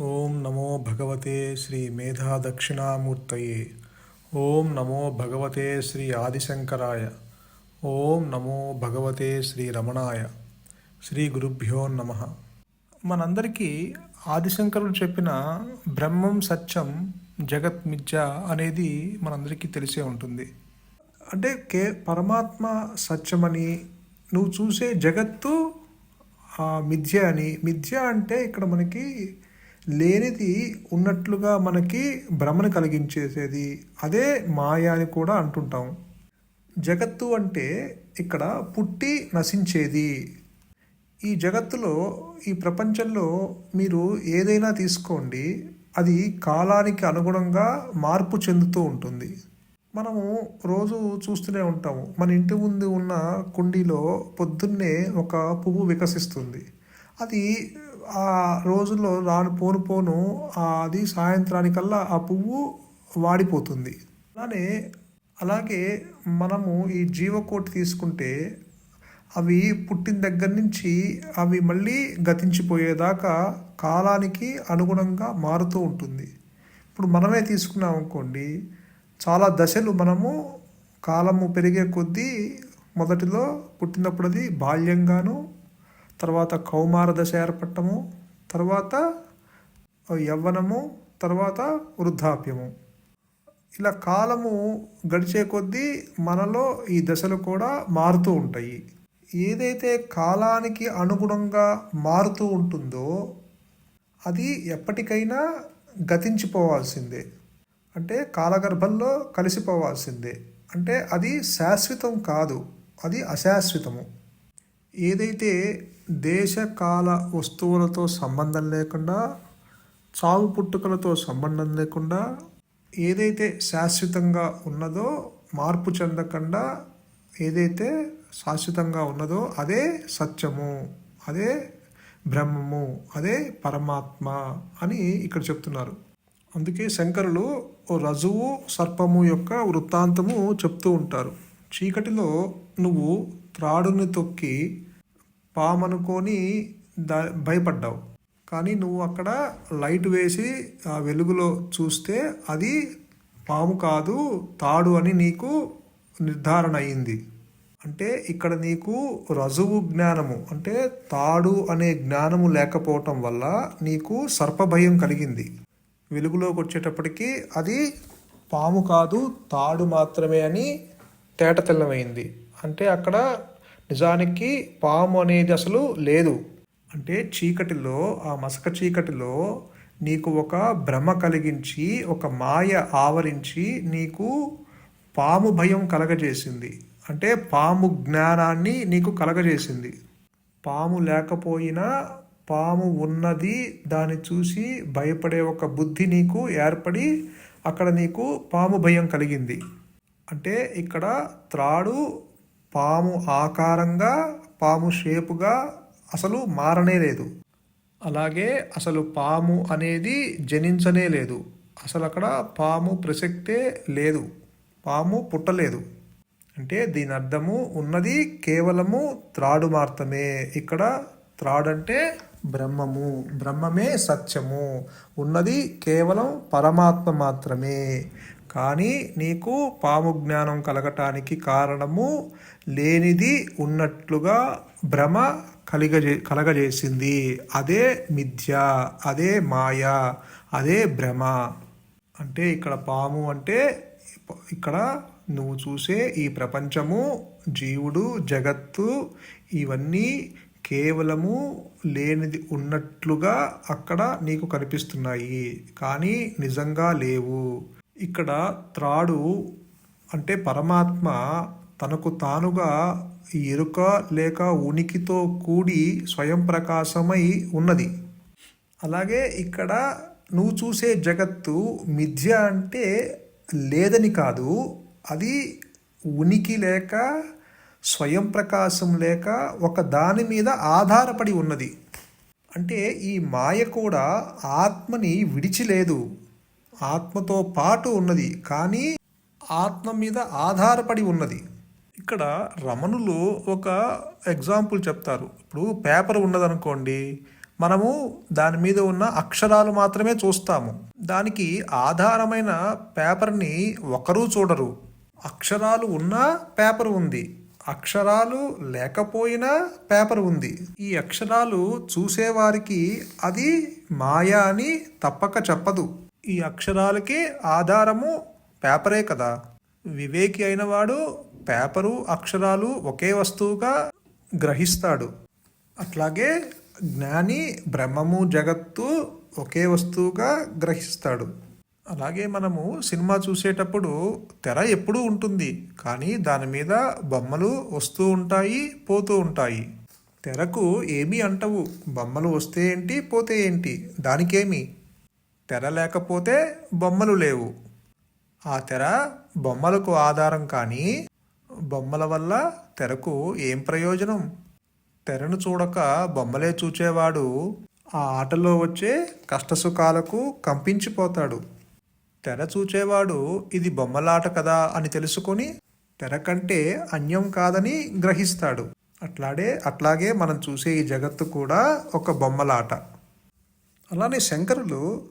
ఓం నమో భగవతే శ్రీ మేధా దక్షిణామూర్తయే ఓం నమో భగవతే శ్రీ ఆదిశంకరాయ. ఓం నమో భగవతే శ్రీ రమణాయ. శ్రీ గురుభ్యో నమ. మనందరికీ ఆదిశంకరుడు చెప్పిన బ్రహ్మం సత్యం జగత్ మిథ్య అనేది మనందరికీ తెలిసే ఉంటుంది. అంటే కే పరమాత్మ సత్యమని నువ్వు చూసే జగత్తు ఆ మిథ్య అని. మిథ్య అంటే ఇక్కడ మనకి లేనిది ఉన్నట్లుగా మనకి భ్రమను కలిగించేసేది అదే మాయ అని కూడా అంటుంటాం. జగత్తు అంటే ఇక్కడ పుట్టి నశించేది. ఈ జగత్తులో ఈ ప్రపంచంలో మీరు ఏదైనా తీసుకోండి అది కాలానికి అనుగుణంగా మార్పు చెందుతూ ఉంటుంది. మనము రోజు చూస్తూనే ఉంటాము మన ఇంటి ముందు ఉన్న కుండీలో పొద్దున్నే ఒక పువ్వు వికసిస్తుంది. అది ఆ రోజుల్లో రాను పోను పోను అది సాయంత్రానికల్లా ఆ పువ్వు వాడిపోతుంది. అలానే అలాగే మనము ఈ జీవకోటి తీసుకుంటే అవి పుట్టిన దగ్గర నుంచి అవి మళ్ళీ గతించిపోయేదాకా కాలానికి అనుగుణంగా మారుతూ ఉంటుంది. ఇప్పుడు మనమే తీసుకున్నాం అనుకోండి చాలా దశలు మనము కాలము పెరిగే కొద్దీ మొదటిలో పుట్టినప్పుడు అది బాల్యంగాను తర్వాత కౌమార దశ ఏర్పడటము తర్వాత యవ్వనము తర్వాత వృద్ధాప్యము. ఇలా కాలము గడిచే కొద్దీ మనలో ఈ దశలు కూడా మారుతూ ఉంటాయి. ఏదైతే కాలానికి అనుగుణంగా మారుతూ ఉంటుందో అది ఎప్పటికైనా గతించిపోవాల్సిందే. అంటే కాలగర్భంలో కలిసిపోవాల్సిందే. అంటే అది శాశ్వతం కాదు అది అశాశ్వతము. ఏదైతే దేశకాల వస్తువులతో సంబంధం లేకుండా చావు పుట్టుకలతో సంబంధం లేకుండా ఏదైతే శాశ్వతంగా ఉన్నదో మార్పు చెందకుండా ఏదైతే శాశ్వతంగా ఉన్నదో అదే సత్యము అదే బ్రహ్మము అదే పరమాత్మ అని ఇక్కడ చెప్తున్నారు. అందుకే శంకరులు రజువు సర్పము యొక్క వృత్తాంతము చెప్తూ ఉంటారు. చీకటిలో నువ్వు త్రాడుని తొక్కి పామనుకొని దా భయపడ్డావు. కానీ నువ్వు అక్కడ లైట్ వేసి ఆ వెలుగులో చూస్తే అది పాము కాదు తాడు అని నీకు నిర్ధారణ అయింది. అంటే ఇక్కడ నీకు రజువు జ్ఞానము అంటే తాడు అనే జ్ఞానము లేకపోవటం వల్ల నీకు సర్పభయం కలిగింది. వెలుగులోకి వచ్చేటప్పటికి అది పాము కాదు తాడు మాత్రమే అని తేట తెల్లమైంది అంటే అక్కడ నిజానికి పాము అనేది అసలు లేదు. అంటే చీకటిలో ఆ మసక చీకటిలో నీకు ఒక భ్రమ కలిగించి ఒక మాయ ఆవరించి నీకు పాము భయం కలగజేసింది. అంటే పాము జ్ఞానాన్ని నీకు కలగజేసింది. పాము లేకపోయినా పాము ఉన్నది దాన్ని చూసి భయపడే ఒక బుద్ధి నీకు ఏర్పడి అక్కడ నీకు పాము భయం కలిగింది. అంటే ఇక్కడ త్రాడు పాము ఆకారంగా పాము షేపుగా అసలు మారనే లేదు. అలాగే అసలు పాము అనేది జనించనే లేదు. అసలు అక్కడ పాము ప్రసక్తే లేదు. పాము పుట్టలేదు. అంటే దీని అర్థము ఉన్నది కేవలము త్రాడు మాత్రమే. ఇక్కడ త్రాడంటే బ్రహ్మము. బ్రహ్మమే సత్యము. ఉన్నది కేవలం పరమాత్మ మాత్రమే. కానీ నీకు పాము జ్ఞానం కలగటానికి కారణము లేనిది ఉన్నట్లుగా భ్రమ కలిగజే కలగజేసింది. అదే మిథ్య అదే మాయ అదే భ్రమ. అంటే ఇక్కడ పాము అంటే ఇక్కడ నువ్వు చూసే ఈ ప్రపంచము జీవుడు జగత్తు ఇవన్నీ కేవలము లేనిది ఉన్నట్లుగా అక్కడ నీకు కనిపిస్తున్నాయి. కానీ నిజంగా లేవు. ఇక్కడ త్రాడు అంటే పరమాత్మ తనకు తానుగా ఎరుక లేక ఉనికితో కూడి స్వయం ప్రకాశమై ఉన్నది. అలాగే ఇక్కడ నువ్వు చూసే జగత్తు మిథ్య అంటే లేదని కాదు. అది ఉనికి లేక స్వయం ప్రకాశం లేక ఒక దాని మీద ఆధారపడి ఉన్నది. అంటే ఈ మాయ కూడా ఆత్మని విడిచిలేదు. ఆత్మతో పాటు ఉన్నది కానీ ఆత్మ మీద ఆధారపడి ఉన్నది. ఇక్కడ రమణులు ఒక ఎగ్జాంపుల్ చెప్తారు. ఇప్పుడు పేపర్ ఉన్నదనుకోండి మనము దాని మీద ఉన్న అక్షరాలు మాత్రమే చూస్తాము. దానికి ఆధారమైన పేపర్ని ఒకరూ చూడరు. అక్షరాలు ఉన్న పేపర్ ఉంది. అక్షరాలు లేకపోయినా పేపర్ ఉంది. ఈ అక్షరాలు చూసేవారికి అది మాయా అని తప్పక చెప్పదు. ఈ అక్షరాలకి ఆధారము పేపరే కదా. వివేకి అయినవాడు పేపరు అక్షరాలు ఒకే వస్తువుగా గ్రహిస్తాడు. అట్లాగే జ్ఞాని బ్రహ్మము జగత్తు ఒకే వస్తువుగా గ్రహిస్తాడు. అలాగే మనము సినిమా చూసేటప్పుడు తెర ఎప్పుడూ ఉంటుంది. కానీ దాని మీద బొమ్మలు వస్తూ ఉంటాయి పోతూ ఉంటాయి. తెరకు ఏమీ అంటవు. బొమ్మలు వస్తే ఏంటి పోతే ఏంటి? దానికేమి? తెర లేకపోతే బొమ్మలు లేవు. ఆ తెర బొమ్మలకు ఆధారం కానీ బొమ్మల వల్ల తెరకు ఏం ప్రయోజనం? తెరను చూడక బొమ్మలే చూచేవాడు ఆ ఆటలో వచ్చే కష్టసుఖాలకు కంపించిపోతాడు. తెర చూచేవాడు ఇది బొమ్మలాట కదా అని తెలుసుకొని తెర కంటే అన్యం కాదని గ్రహిస్తాడు. అట్లాడే అట్లాగే మనం చూసే ఈ జగత్తు కూడా ఒక బొమ్మలాట. అలానే శంకరులు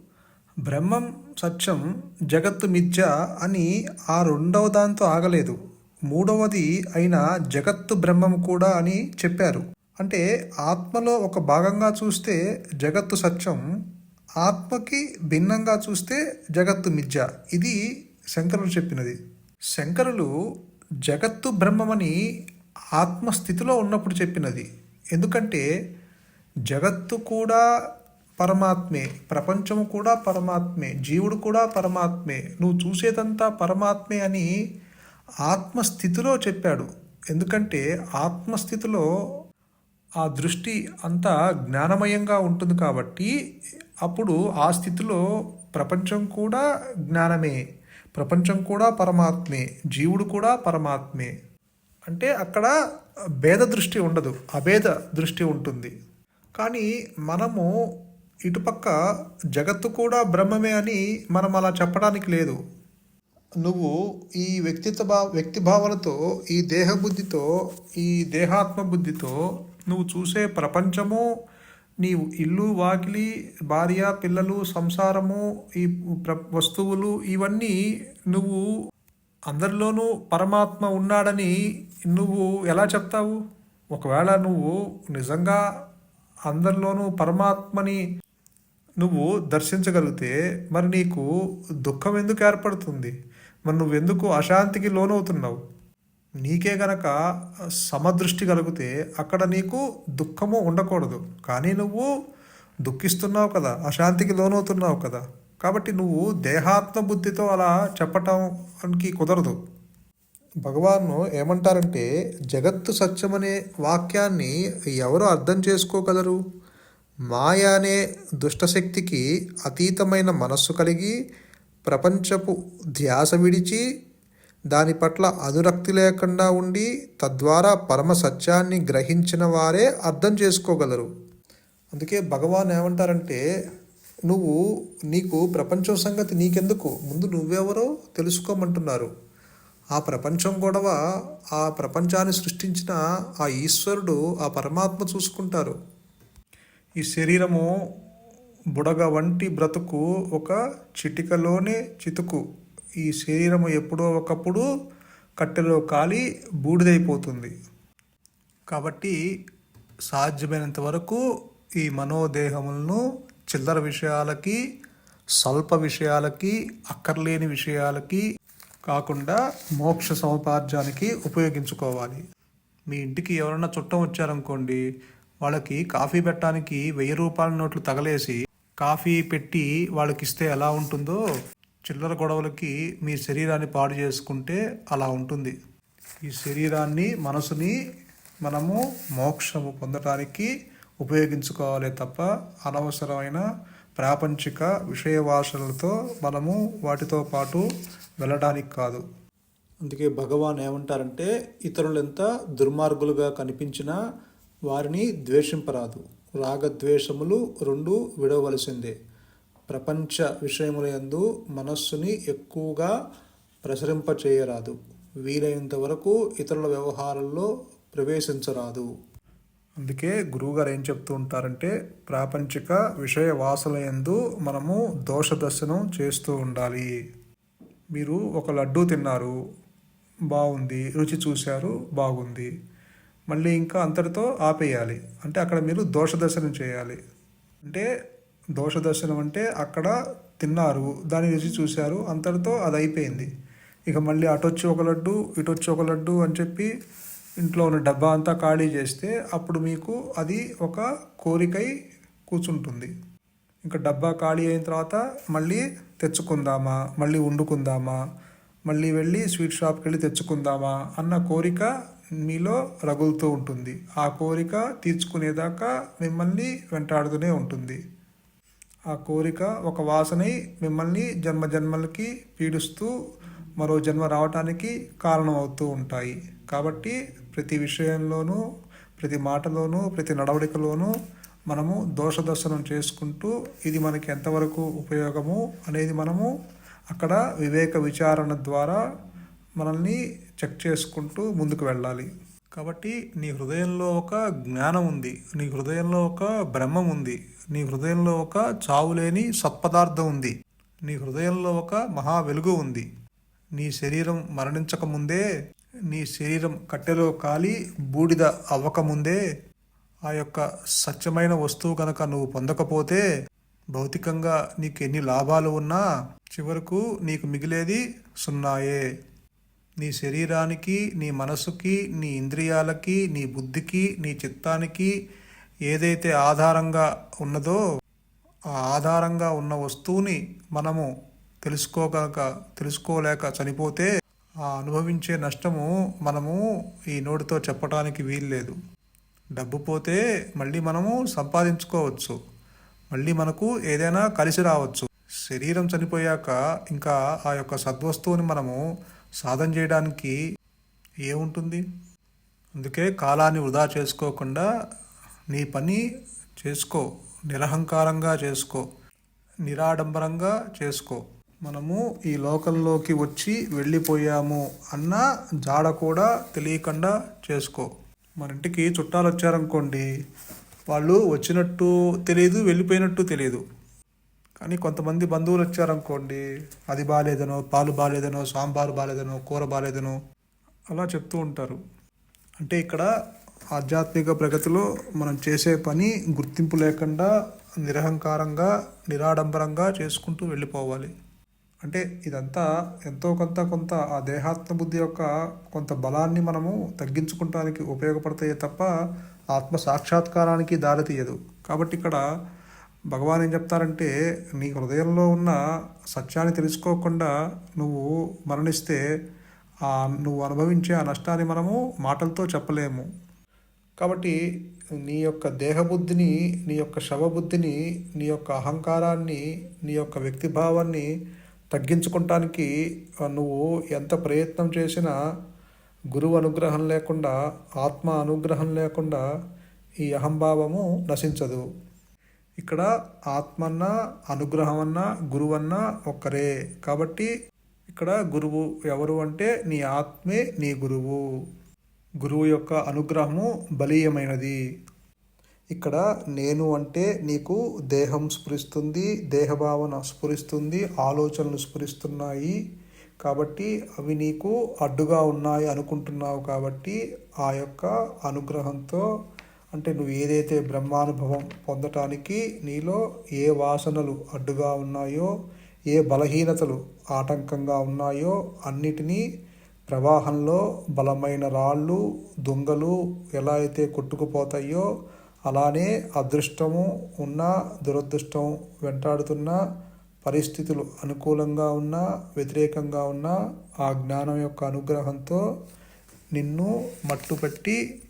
బ్రహ్మం సత్యం జగత్తు మిథ్య అని ఆ రెండవ దాంతో ఆగలేదు. మూడవది అయిన జగత్తు బ్రహ్మం కూడా అని చెప్పారు. అంటే ఆత్మలో ఒక భాగంగా చూస్తే జగత్తు సత్యం ఆత్మకి భిన్నంగా చూస్తే జగత్తు మిథ్య. ఇది శంకరులు చెప్పినది. శంకరులు జగత్తు బ్రహ్మమని ఆత్మస్థితిలో ఉన్నప్పుడు చెప్పినది. ఎందుకంటే జగత్తు కూడా పరమాత్మే. ప్రపంచము కూడా పరమాత్మే. జీవుడు కూడా పరమాత్మే. నువ్వు చూసేదంతా పరమాత్మే అని ఆత్మస్థితిలో చెప్పాడు. ఎందుకంటే ఆత్మస్థితిలో ఆ దృష్టి అంతా జ్ఞానమయంగా ఉంటుంది కాబట్టి అప్పుడు ఆ స్థితిలో ప్రపంచం కూడా జ్ఞానమే. ప్రపంచం కూడా పరమాత్మే. జీవుడు కూడా పరమాత్మే. అంటే అక్కడ భేద దృష్టి ఉండదు. అభేద దృష్టి ఉంటుంది. కానీ మనము ఇటుపక్క జగత్తు కూడా బ్రహ్మమే అని మనం అలా చెప్పడానికి లేదు. నువ్వు ఈ వ్యక్తిత్వ భా వ్యక్తి భావనతో ఈ దేహబుద్ధితో ఈ దేహాత్మ బుద్ధితో నువ్వు చూసే ప్రపంచము నీవు ఇల్లు వాకిలి భార్య పిల్లలు సంసారము ఈ ప్ర వస్తువులు ఇవన్నీ నువ్వు అందరిలోనూ పరమాత్మ ఉన్నాడని నువ్వు ఎలా చెప్తావు? ఒకవేళ నువ్వు నిజంగా అందరిలోనూ పరమాత్మని నువ్వు దర్శించగలిగితే మరి నీకు దుఃఖం ఎందుకు ఏర్పడుతుంది? మరి నువ్వెందుకు అశాంతికి లోనవుతున్నావు? నీకే గనక సమదృష్టి కలిగితే అక్కడ నీకు దుఃఖము ఉండకూడదు. కానీ నువ్వు దుఃఖిస్తున్నావు కదా అశాంతికి లోనవుతున్నావు కదా. కాబట్టి నువ్వు దేహాత్మ బుద్ధితో అలా చెప్పటానికి కుదరదు. భగవాను ఏమంటారంటే జగత్తు సత్యమనే వాక్యాన్ని ఎవరు అర్థం చేసుకోగలరు? మాయ అనే దుష్టశక్తికి అతీతమైన మనస్సు కలిగి ప్రపంచపు ధ్యాస విడిచి దాని పట్ల అనురక్తి లేకుండా ఉండి తద్వారా పరమ సత్యాన్ని గ్రహించిన వారే అర్థం చేసుకోగలరు. అందుకే భగవాన్ ఏమంటారంటే నువ్వు నీకు ప్రపంచం సంగతి నీకెందుకు? ముందు నువ్వెవరో తెలుసుకోమంటున్నారు. ఆ ప్రపంచం గొడవ ఆ ప్రపంచాన్ని సృష్టించిన ఆ ఈశ్వరుడు ఆ పరమాత్మ చూసుకుంటారు. ఈ శరీరము బుడగ వంటి బ్రతుకు ఒక చిటికలోనే చితుకు. ఈ శరీరము ఎప్పుడో ఒకప్పుడు కట్టెలో కాలి బూడిదైపోతుంది. కాబట్టి సాధ్యమైనంత వరకు ఈ మనోదేహములను చిల్లర విషయాలకి స్వల్ప విషయాలకి అక్కర్లేని విషయాలకి కాకుండా మోక్ష సముపార్జానికి ఉపయోగించుకోవాలి. మీ ఇంటికి ఎవరైనా చుట్టం వచ్చారనుకోండి వాళ్ళకి కాఫీ పెట్టడానికి వెయ్యి రూపాయల నోట్లు తగలేసి కాఫీ పెట్టి వాళ్ళకి ఇస్తే ఎలా ఉంటుందో చిల్లర గొడవలకి మీ శరీరాన్ని పాడు చేసుకుంటే అలా ఉంటుంది. ఈ శరీరాన్ని మనసుని మనము మోక్షము పొందటానికి ఉపయోగించుకోవాలి తప్ప అనవసరమైన ప్రాపంచిక విషయ వాసనలతో మనము వాటితో పాటు వెళ్ళడానికి కాదు. అందుకే భగవాన్ ఏమంటారంటే ఇతరులు ఎంత దుర్మార్గులుగా కనిపించినా వారిని ద్వేషింపరాదు. రాగద్వేషములు రెండు విడవలసిందే. ప్రపంచ విషయములందు మనస్సుని ఎక్కువగా ప్రసరింపచేయరాదు. వీలైనంత వరకు ఇతరుల వ్యవహారాల్లో ప్రవేశించరాదు. అందుకే గురువుగారు ఏం చెప్తూ ఉంటారంటే ప్రాపంచిక విషయ వాసనయందు మనము దోషదర్శనం చేస్తూ ఉండాలి. మీరు ఒక లడ్డూ తిన్నారు బాగుంది రుచి చూశారు బాగుంది. మళ్ళీ ఇంకా అంతటితో ఆపేయాలి. అంటే అక్కడ మీరు దోష దర్శనం చేయాలి. అంటే దోష దర్శనం అంటే అక్కడ తిన్నారు దాని రుచి చూశారు అంతటితో అది అయిపోయింది. ఇక మళ్ళీ అటొచ్చి ఒక లడ్డు ఇటొచ్చి ఒక లడ్డు అని చెప్పి ఇంట్లో ఉన్న డబ్బా అంతా ఖాళీ చేస్తే అప్పుడు మీకు అది ఒక కోరికై కూర్చుంటుంది. ఇంకా డబ్బా ఖాళీ అయిన తర్వాత మళ్ళీ తెచ్చుకుందామా మళ్ళీ వండుకుందామా మళ్ళీ వెళ్ళి స్వీట్ షాప్కి వెళ్ళి తెచ్చుకుందామా అన్న కోరిక మీలో రగులుతూ ఉంటుంది. ఆ కోరిక తీర్చుకునేదాకా మిమ్మల్ని వెంటాడుతూనే ఉంటుంది. ఆ కోరిక ఒక వాసనై మిమ్మల్ని జన్మ జన్మలకి పీడిస్తూ మరో జన్మ రావటానికి కారణం అవుతూ ఉంటాయి. కాబట్టి ప్రతి విషయంలోనూ ప్రతి మాటలోనూ ప్రతి నడవడికలోనూ మనము దోష దర్శనం చేసుకుంటూ ఇది మనకి ఎంతవరకు ఉపయోగము అనేది మనము అక్కడ వివేక విచారణ ద్వారా మనల్ని చెక్ చేసుకుంటూ ముందుకు వెళ్ళాలి. కాబట్టి నీ హృదయంలో ఒక జ్ఞానం ఉంది నీ హృదయంలో ఒక బ్రహ్మం ఉంది నీ హృదయంలో ఒక చావులేని సత్పదార్థం ఉంది నీ హృదయంలో ఒక మహా వెలుగు ఉంది. నీ శరీరం మరణించక ముందే నీ శరీరం కట్టెలో కాలి బూడిద అవ్వకముందే ఆ యొక్క సత్యమైన వస్తువు కనుక నువ్వు పొందకపోతే భౌతికంగా నీకు ఎన్ని లాభాలు ఉన్నా చివరకు నీకు మిగిలేది సున్నాయే. నీ శరీరానికి నీ మనసుకి నీ ఇంద్రియాలకి నీ బుద్ధికి నీ చిత్తానికి ఏదైతే ఆధారంగా ఉన్నదో ఆ ఆధారంగా ఉన్న వస్తువుని మనము తెలుసుకోగలక తెలుసుకోలేక చనిపోతే ఆ అనుభవించే నష్టము మనము ఈ నోటితో చెప్పడానికి వీల్లేదు. డబ్బు పోతే మళ్ళీ మనము సంపాదించుకోవచ్చు. మళ్ళీ మనకు ఏదైనా కలిసి రావచ్చు. శరీరం చనిపోయాక ఇంకా ఆ యొక్క సద్వస్తువుని మనము సాధన చేయడానికి ఏముంటుంది? అందుకే కాలాన్ని వృధా చేసుకోకుండా నీ పని చేసుకో. నిరహంకారంగా చేసుకో. నిరాడంబరంగా చేసుకో. మనము ఈ లోకంలోకి వచ్చి వెళ్ళిపోయాము అన్న జాడ కూడా తెలియకుండా చేసుకో. మన ఇంటికి చుట్టాలు వచ్చారనుకోండి వాళ్ళు వచ్చినట్టు తెలియదు వెళ్ళిపోయినట్టు తెలియదు. కానీ కొంతమంది బంధువులు వచ్చారనుకోండి అది బాగాలేదనో పాలు బాగాలేదనో సాంబారు బాగాలేదనో కూర బాగాలేదనో అలా చెప్తూ ఉంటారు. అంటే ఇక్కడ ఆధ్యాత్మిక ప్రగతిలో మనం చేసే పని గుర్తింపు లేకుండా నిరహంకారంగా నిరాడంబరంగా చేసుకుంటూ వెళ్ళిపోవాలి. అంటే ఇదంతా ఎంతో కొంత కొంత ఆ దేహాత్మ బుద్ధి యొక్క కొంత బలాన్ని మనము తగ్గించుకుంటానికి ఉపయోగపడతాయే తప్ప ఆత్మ సాక్షాత్కారానికి దారితీయదు. కాబట్టి ఇక్కడ భగవాన్ ఏం చెప్తారంటే నీ హృదయంలో ఉన్న సత్యాన్ని తెలుసుకోకుండా నువ్వు మరణిస్తే ఆ నువ్వు అనుభవించే ఆ నష్టాన్ని మనము మాటలతో చెప్పలేము. కాబట్టి నీ యొక్క దేహబుద్ధిని నీ యొక్క శవబుద్ధిని నీ యొక్క అహంకారాన్ని నీ యొక్క వ్యక్తిభావాన్ని తగ్గించుకోవటానికి నువ్వు ఎంత ప్రయత్నం చేసినా గురువు అనుగ్రహం లేకుండా ఆత్మ అనుగ్రహం లేకుండా ఈ అహంభావము నశించదు. ఇక్కడ ఆత్మన్న అనుగ్రహమన్న గురువన్న ఒక్కరే. కాబట్టి ఇక్కడ గురువు ఎవరు అంటే నీ ఆత్మే నీ గురువు. గురువు యొక్క అనుగ్రహము బలీయమైనది. ఇక్కడ నేను అంటే నీకు దేహం స్ఫురిస్తుంది దేహభావన స్ఫురిస్తుంది ఆలోచనలు స్ఫురిస్తున్నాయి. కాబట్టి అవి నీకు అడ్డుగా ఉన్నాయి అనుకుంటున్నావు కాబట్టి ఆ యొక్క అనుగ్రహంతో అంటే నువ్వు ఏదైతే బ్రహ్మానుభవం పొందటానికి నీలో ఏ వాసనలు అడ్డుగా ఉన్నాయో ఏ బలహీనతలు ఆటంకంగా ఉన్నాయో అన్నిటినీ ప్రవాహంలో బలమైన రాళ్ళు దొంగలు ఎలా అయితే కొట్టుకుపోతాయో అలానే అదృష్టము ఉన్న దురదృష్టం వెంటాడుతున్న పరిస్థితులు అనుకూలంగా ఉన్నా వ్యతిరేకంగా ఉన్నా ఆ జ్ఞానం యొక్క అనుగ్రహంతో నిన్ను మట్టుపెట్టి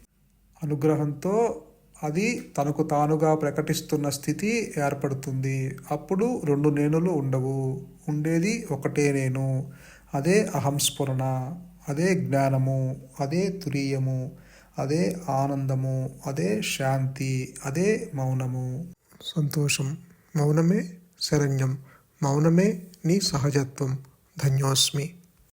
అనుగ్రహంతో అది తనకు తానుగా ప్రకటిస్తున్న స్థితి ఏర్పడుతుంది. అప్పుడు రెండు నేనులు ఉండవు. ఉండేది ఒకటే నేను. అదే అహంస్ఫురణ. అదే జ్ఞానము. అదే తురీయము. అదే ఆనందము. అదే శాంతి. అదే మౌనము. సంతోషం. మౌనమే శరణ్యం. మౌనమే నీ సహజత్వం. ధన్యోస్మి.